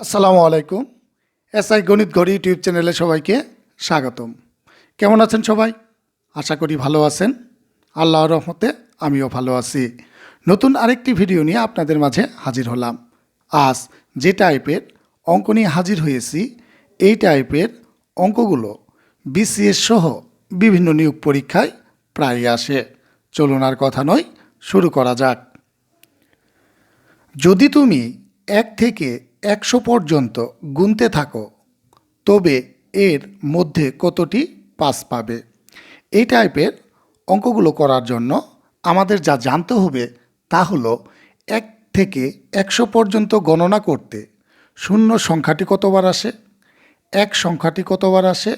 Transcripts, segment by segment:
আসসালামু আলাইকুম। এসআই গণিত ঘড়ি ইউটিউব চ্যানেলে সবাইকে স্বাগতম। কেমন আছেন সবাই? আশা করি ভালো আছেন। আল্লাহর রহমতে আমিও ভালো আছি। নতুন আরেকটি ভিডিও নিয়ে আপনাদের মাঝে হাজির হলাম। আজ যে টাইপের অঙ্ক নিয়ে হাজির হয়েছি, এই টাইপের অঙ্কগুলো বিসিএস সহ বিভিন্ন নিয়োগ পরীক্ষায় প্রায় আসে। চলুন আর কথা নয়, শুরু করা যাক। যদি তুমি এক থেকে একশো পর্যন্ত গুনতে থাকো, তবে এর মধ্যে কতটি পাস পাবে? এই টাইপের অঙ্কগুলো করার জন্য আমাদের যা জানতে হবে তা হলো এক থেকে একশো পর্যন্ত গণনা করতে শূন্য সংখ্যাটি কতবার আসে? এক সংখ্যাটি কতবার আসে?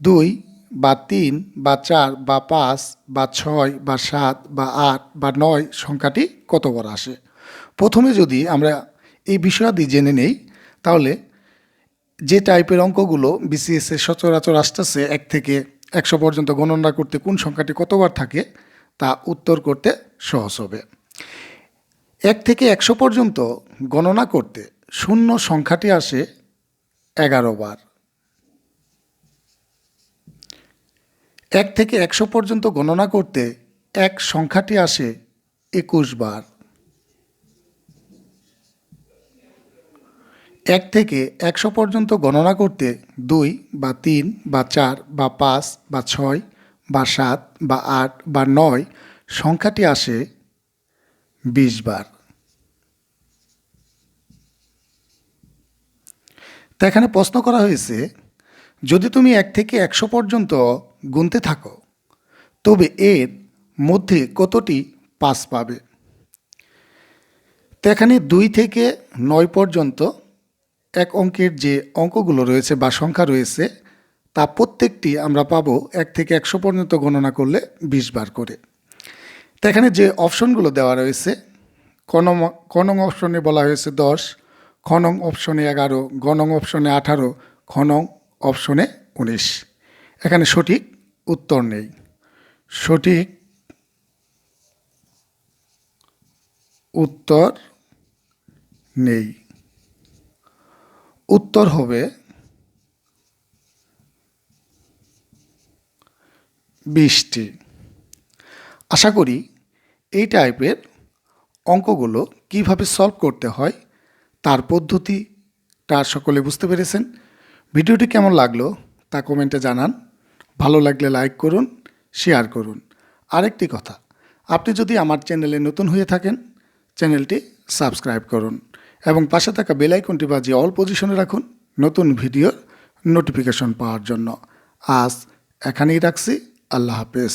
দুই বা তিন বা চার বা পাঁচ বা ছয় বা সাত বা আট বা নয় সংখ্যাটি কতবার আসে? প্রথমে যদি আমরা এই বিষয়াদি জেনে নেই। তাহলে যে টাইপের অঙ্কগুলো বিসিএস এর সচরাচর আসতেছে এক থেকে একশো পর্যন্ত গণনা করতে কোন সংখ্যাটি কতবার থাকে, তা উত্তর করতে সহজ হবে। এক থেকে একশো পর্যন্ত গণনা করতে শূন্য সংখ্যাটি আসে এগারো বার। এক থেকে একশো পর্যন্ত গণনা করতে এক সংখ্যাটি আসে একুশ বার। এক থেকে একশো পর্যন্ত গণনা করতে দুই বা তিন বা চার বা পাঁচ বা ছয় বা সাত বা আট বা নয় সংখ্যাটি আসে বিশ বার। তা এখানে প্রশ্ন করা হয়েছে, যদি তুমি এক থেকে একশো পর্যন্ত গুনতে থাকো, তবে এর মধ্যে কতটি পাস পাবে? তো এখানে দুই থেকে নয় পর্যন্ত এক অঙ্কের যে অঙ্কগুলো রয়েছে বা সংখ্যা রয়েছে, তা প্রত্যেকটি আমরা পাবো এক থেকে একশো পর্যন্ত গণনা করলে বিশ বার করে। তো এখানে যে অপশনগুলো দেওয়া রয়েছে কনং কনং অপশনে বলা হয়েছে দশ, খনং অপশনে এগারো, গণং অপশনে আঠারো, খনং অপশনে উনিশ। এখানে সঠিক উত্তর নেই। সঠিক উত্তর নেই। উত্তর হবে বিশটি আশা করি এই টাইপের অঙ্কগুলো কীভাবে সলভ করতে হয় তার পদ্ধতিটা সকলে বুঝতে পেরেছেন। ভিডিওটি কেমন লাগল তা কমেন্টে জানান। ভালো লাগলে লাইক করুন, শেয়ার করুন। আরেকটি কথা, আপনি যদি আমার চ্যানেলে নতুন হয়ে থাকেন, চ্যানেলটি সাবস্ক্রাইব করুন। এবং পাশে থাকা বেলাইকনটি বাজিয়ে অল পজিশনে রাখুন নতুন ভিডিওর নোটিফিকেশন পাওয়ার জন্য। আজ এখানেই রাখছি। আল্লাহ হাফেজ।